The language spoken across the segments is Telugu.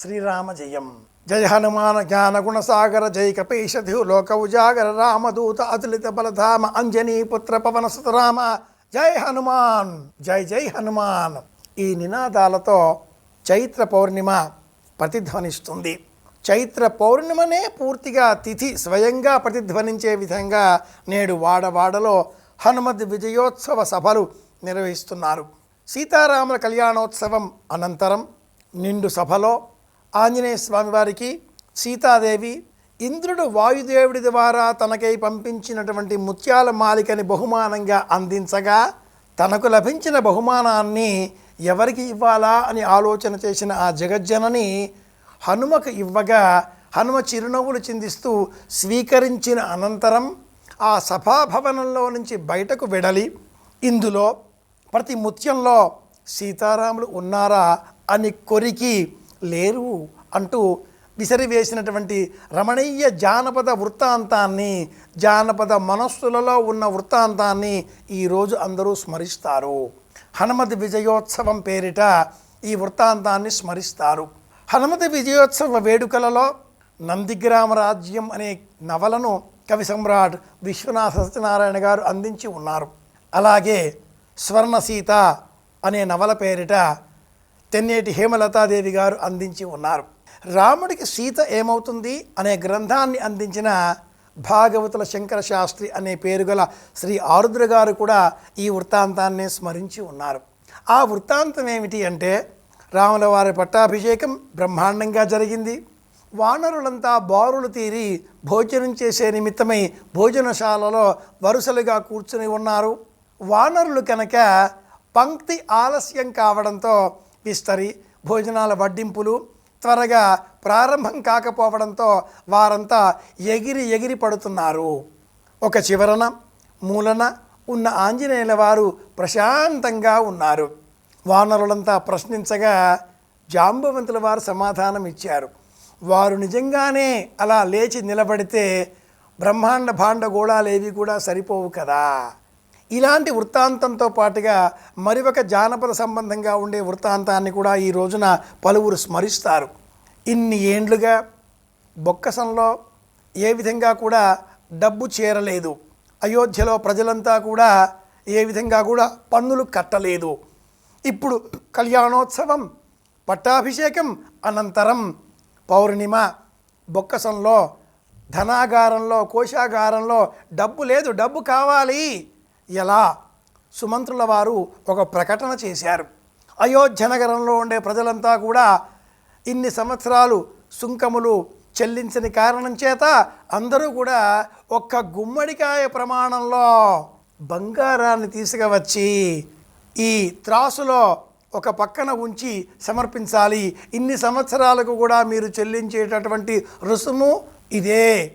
శ్రీరామ జయం జయ హనుమాన జ్ఞాన గుణసాగర జై కపీషధు లోక ఉజాగర రామదూత అతులిత బలధామ అంజనీ పుత్ర పవన సుతరామ। జై హనుమాన్ జై జై హనుమాన్ ఈ నినాదాలతో చైత్ర పౌర్ణిమ ప్రతిధ్వనిస్తుంది। చైత్ర పౌర్ణిమనే పూర్తిగా తిథి స్వయంగా ప్రతిధ్వనించే విధంగా నేడు వాడవాడలో హనుమద్ విజయోత్సవ సభలు నిర్వహిస్తున్నారు। సీతారాముల కళ్యాణోత్సవం అనంతరం నిండు సభలో ఆంజనేయ స్వామి వారికి సీతాదేవి ఇంద్రుడు వాయుదేవుడి ద్వారా తనకై పంపించినటువంటి ముత్యాల మాలికని బహుమానంగా అందించగా తనకు లభించిన బహుమానాన్ని ఎవరికి ఇవ్వాలా అని ఆలోచన చేసిన ఆ జగజ్జనని హనుమకు ఇవ్వగా హనుమ చిరునవ్వులు చిందిస్తూ స్వీకరించిన అనంతరం ఆ సభాభవనంలో నుంచి బయటకు వెడలి ఇందులో ప్రతి ముత్యంలో సీతారాములు ఉన్నారా అని కొరికి లేరు అంటూ విసిరివేసినటువంటి రమణీయ జానపద వృత్తాంతాన్ని జానపద మనస్సులలో ఉన్న వృత్తాంతాన్ని ఈరోజు అందరూ స్మరిస్తారు. హనుమతి విజయోత్సవం పేరిట ఈ వృత్తాంతాన్ని స్మరిస్తారు. హనుమతి విజయోత్సవ వేడుకలలో నందిగ్రామ రాజ్యం అనే నవలను కవి సమ్రాట్ విశ్వనాథ సత్యనారాయణ గారు అందించి ఉన్నారు. అలాగే స్వర్ణ సీత అనే నవల పేరిట తెన్నేటి హేమలతాదేవి గారు అందించి ఉన్నారు. రాముడికి సీత ఏమవుతుంది అనే గ్రంథాన్ని అందించిన భాగవతుల శంకర శాస్త్రి అనే పేరు గల శ్రీ ఆరుద్ర గారు కూడా ఈ వృత్తాంతాన్ని స్మరించి ఉన్నారు. ఆ వృత్తాంతం ఏమిటి అంటే రాముల వారి పట్టాభిషేకం బ్రహ్మాండంగా జరిగింది. వానరులంతా బారులు తీరి భోజనం చేసే నిమిత్తమై భోజనశాలలో వరుసలుగా కూర్చుని ఉన్నారు. వానరులు కనుక పంక్తి ఆలస్యం కావడంతో విస్తరి భోజనాల వడ్డింపులు త్వరగా ప్రారంభం కాకపోవడంతో వారంతా ఎగిరి ఎగిరి పడుతున్నారు. ఒక చివరన మూలన ఉన్న ఆంజనేయుల వారు ప్రశాంతంగా ఉన్నారు. వానరులంతా ప్రశ్నించగా జాంబవంతుల వారు సమాధానం ఇచ్చారు. వారు నిజంగానే అలా లేచి నిలబడితే బ్రహ్మాండ భాండ గోళాలేవి కూడా సరిపోవు కదా. ఇలాంటి వృత్తాంతంతో పాటుగా మరి ఒక జానపద సంబంధంగా ఉండే వృత్తాంతాన్ని కూడా ఈ రోజున పలువురు స్మరిస్తారు. ఇన్ని ఏండ్లుగా బొక్కసంలో ఏ విధంగా కూడా డబ్బు చేరలేదు. అయోధ్యలో ప్రజలంతా కూడా ఏ విధంగా కూడా పన్నులు కట్టలేదు. ఇప్పుడు కళ్యాణోత్సవం పట్టాభిషేకం అనంతరం పౌర్ణిమ బొక్కసంలో ధనాగారంలో కోశాగారంలో డబ్బు లేదు డబ్బు కావాలి. ఎలా? సుమంత్రుల వారు ఒక ప్రకటన చేశారు. అయోధ్య నగరంలో ఉండే ప్రజలంతా కూడా ఇన్ని సంవత్సరాలు సుంకములు చెల్లించని కారణం చేత అందరూ కూడా ఒక్క గుమ్మడికాయ ప్రమాణంలో బంగారాన్ని తీసుకువచ్చి ఈ త్రాసులో ఒక పక్కన ఉంచి సమర్పించాలి. ఇన్ని సంవత్సరాలకు కూడా మీరు చెల్లించేటటువంటి రుసుము ఇదే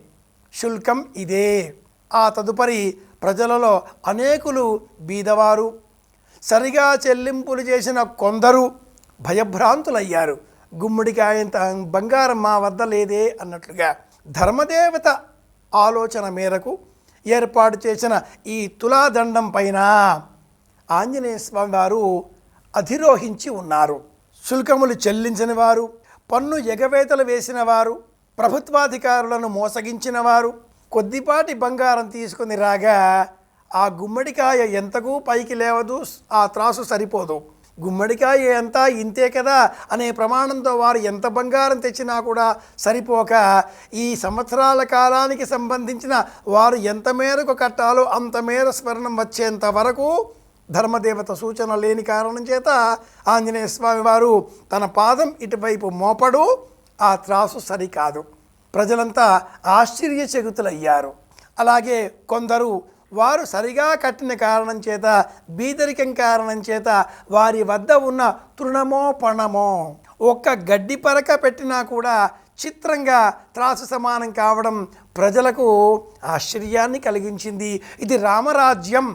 శుల్కం ఇదే. ఆ తదుపరి ప్రజలలో అనేకులు బీదవారు. సరిగా చెల్లింపులు చేసిన కొందరు భయభ్రాంతులయ్యారు. గుమ్మడికాయంత బంగారం మా వద్ద లేదే అన్నట్లుగా ధర్మదేవత ఆలోచన మేరకు ఏర్పాటు చేసిన ఈ తులాదండం పైన ఆంజనేయ స్వామి వారు అధిరోహించి ఉన్నారు. శుల్కములు చెల్లించిన వారు పన్ను ఎగవేతలు వేసిన వారు ప్రభుత్వాధికారులను మోసగించిన వారు కొద్దిపాటి బంగారం తీసుకుని రాగా ఆ గుమ్మడికాయ ఎంతకు పైకి లేవదు ఆ త్రాసు సరిపోదు. గుమ్మడికాయ ఎంత ఇంతే కదా అనే ప్రమాణంతో వారు ఎంత బంగారం తెచ్చినా కూడా సరిపోక ఈ సంవత్సరాల కాలానికి సంబంధించిన వారు ఎంత మేరకు కట్టాలో అంత మేర స్మరణం వచ్చేంత వరకు ధర్మదేవత సూచన లేని కారణం చేత ఆంజనేయ స్వామి వారు తన పాదం ఇటువైపు మోపడు ఆ త్రాసు సరికాదు. ప్రజలంతా ఆశ్చర్యచకితులయ్యారు. అలాగే కొందరు వారు సరిగా కట్టిన కారణం చేత బీదరికం కారణం చేత వారి వద్ద ఉన్న తృణమో పణమో ఒక్క గడ్డి పరక పెట్టినా కూడా చిత్రంగా త్రాసు సమానం కావడం ప్రజలకు ఆశ్చర్యాన్ని కలిగించింది. ఇది రామరాజ్యం.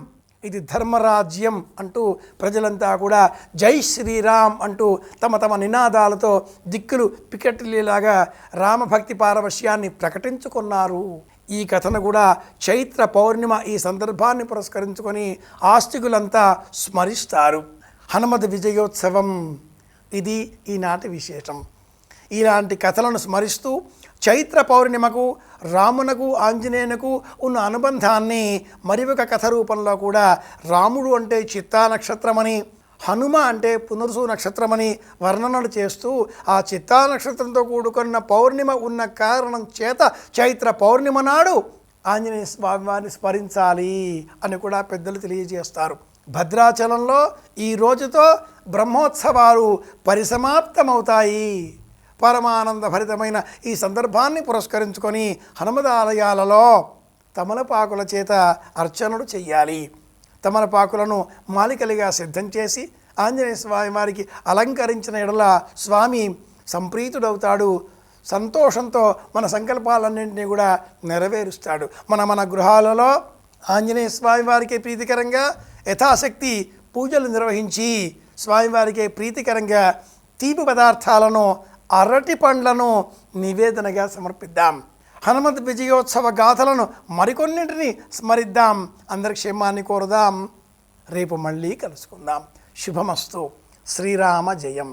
ఇది ధర్మరాజ్యం అంటూ ప్రజలంతా కూడా జై శ్రీరామ్ అంటూ తమ తమ నినాదాలతో దిక్కులు పికెట్లీలాగా రామభక్తి పారవశ్యాన్ని ప్రకటించుకున్నారు. ఈ కథను కూడా చైత్ర పౌర్ణిమ ఈ సందర్భాన్ని పురస్కరించుకొని ఆస్తికులంతా స్మరిస్తారు. హనుమద్ విజయోత్సవం ఇది ఈనాటి విశేషం. ఇలాంటి కథలను స్మరిస్తూ చైత్ర పౌర్ణిమకు రామునకు ఆంజనేయునకు ఉన్న అనుబంధాన్ని మరి ఒక కథ రూపంలో కూడా రాముడు అంటే చిత్తా నక్షత్రమని హనుమ అంటే పునరుసు నక్షత్రమని వర్ణనలు చేస్తూ ఆ చిత్తా నక్షత్రంతో కూడుకున్న పౌర్ణిమ ఉన్న కారణం చేత చైత్ర పౌర్ణిమ నాడు ఆంజనేయ స్వామి వారిని స్మరించాలి అని కూడా పెద్దలు తెలియజేస్తారు. భద్రాచలంలో ఈ రోజుతో బ్రహ్మోత్సవాలు పరిసమాప్తమవుతాయి. పరమానంద భరితమైన ఈ సందర్భాన్ని పురస్కరించుకొని హనుమదాలయాలలో తమలపాకుల చేత అర్చనలు చెయ్యాలి. తమలపాకులను మాలికలుగా సిద్ధం చేసి ఆంజనేయ స్వామి వారికి అలంకరించిన ఎడల స్వామి సంప్రీతుడవుతాడు. సంతోషంతో మన సంకల్పాలన్నింటినీ కూడా నెరవేరుస్తాడు. మన మన గృహాలలో ఆంజనేయ స్వామి వారికి ప్రీతికరంగా యథాశక్తి పూజలు నిర్వహించి స్వామివారికి ప్రీతికరంగా తీపి పదార్థాలను అరటి పండ్లను నివేదనగా సమర్పిద్దాం. హనుమంత్ విజయోత్సవ గాథలను మరికొన్నింటిని స్మరిద్దాం. అందరి క్షేమాన్ని కోరుదాం. రేపు మళ్ళీ కలుసుకుందాం. శుభమస్తు. శ్రీరామ జయం.